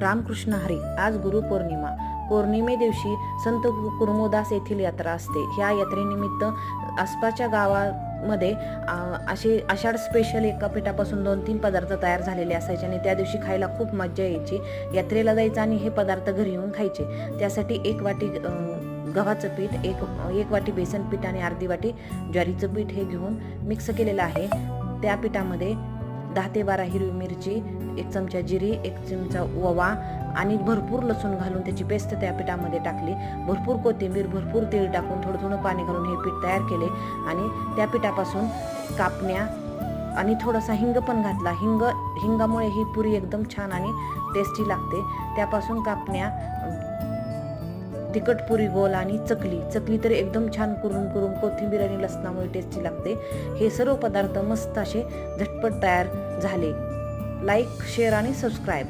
रामकृष्ण हरी आज गुरुपौर्णिमा. पौर्णिमे दिवशी संत कुर्मोदास येथील यात्रा असते. ह्या यात्रेनिमित्त आसपासच्या गावामध्ये असे आषाढ स्पेशल एका पिठापासून दोन तीन पदार्थ तयार झालेले असायचे आणि त्या दिवशी खायला खूप मज्जा यायची. यात्रेला जायचं आणि हे पदार्थ घरी येऊन खायचे. त्यासाठी एक वाटी गव्हाचं पीठ एक एक वाटी बेसन पीठ आणि अर्धी वाटी ज्वारीचं पीठ हे घेऊन मिक्स केलेलं आहे. त्या पिठामध्ये दहा ते बारा हिरवी मिरची एक चमचा जिरी एक चमचा ओवा आणि भरपूर लसूण घालून त्याची पेस्ट त्या पिठामध्ये टाकली. भरपूर कोथिंबीर भरपूर तेल टाकून थोडं थोडं पाणी घालून हे पीठ तयार केले आणि त्या पिठापासून कापण्या आणि थोडासा हिंग पण घातला. हिंग हिंगामुळे ही पुरी एकदम छान आणि टेस्टी लागते. त्यापासून कापण्या तिखट पुरी गोल आणि चकली. चकली तर एकदम छान करून करून कोथिंबीर आणि लसणामुळे टेस्टी लागते. हे सर्व पदार्थ मस्त असे झटपट तयार झाले. लाईक शेअर आणि सबस्क्राईब